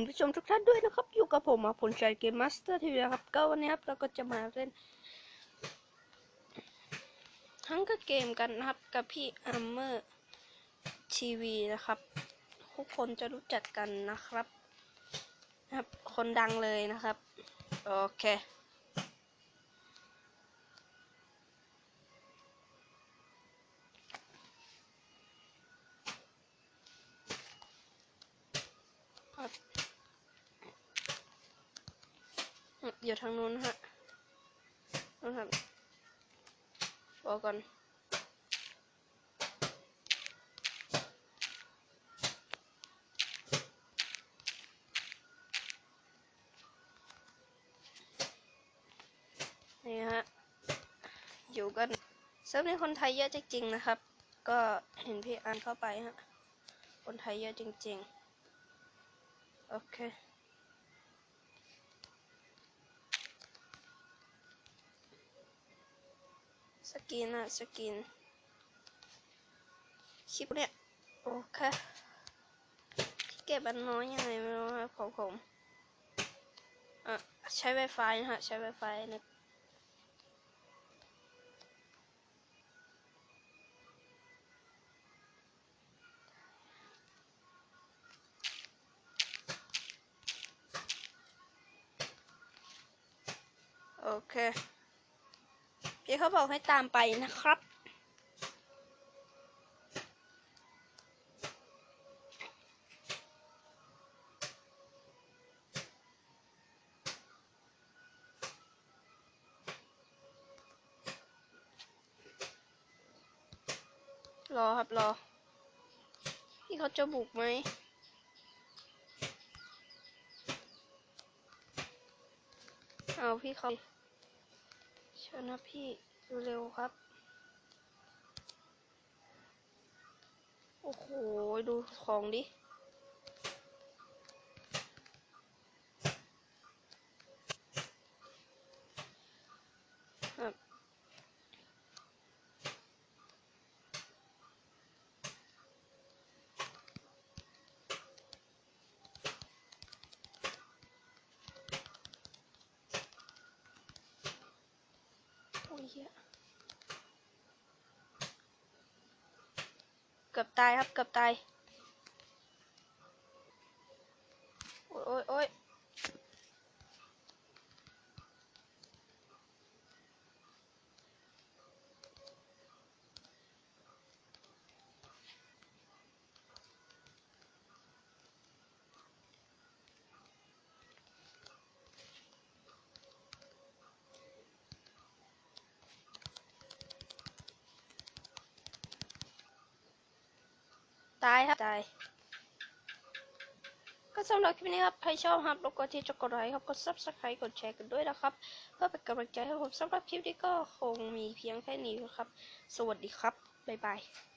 คุณผู้ชมทุกท่านด้วยนะครับ อยู่กับผมมาผลชัยเกมมาสเตอร์ทีวีนะครับ ก็วันนี้ครับเราก็จะมาเล่นทั้งก็เกมกันนะครับ กับพี่อัมเมอร์ทีวีนะครับ ทุกคนจะรู้จักกันนะครับ นะครับ คนดังเลยนะครับ โอเค อยู่ทางนู้นฮะนู้นครับบอกก่อนนี่ฮะ อยู่กันเซิร์ฟนี้คนไทยเยอะจริงๆนะครับ ก็เห็นพี่อันเข้าไปฮะ คนไทยเยอะจริงๆ โอเค สกินอะสกิน คลิปเนี่ย โอเคเก็บอันน้อยยังไงไม่รู้ครับของผมอะใช้ Wi-Fi นะฮะ ใช้ Wi-Fi น็ตโอเค พี่เขาบอกให้ตามไปนะครับ รอครับรอพี่เขาจะบุกไหมเอาพี่เขา ชิญนะพี่เร็วๆครับ โอ้โห ดูของดิ โอ้ยเหี้ยเกือบตายครับเกือบตาย ตายครับตายก็สำหรับคลิปนี้ครับ ใครชอบครับรบกวนที่จะกดไลค์ครับ กด subscribe กดแชร์กันด้วยนะครับ เพื่อเป็นกำลังใจให้ผมสำหรับคลิปนี้ก็คงมีเพียงแค่นี้ครับ สวัสดีครับ บ๊ายบาย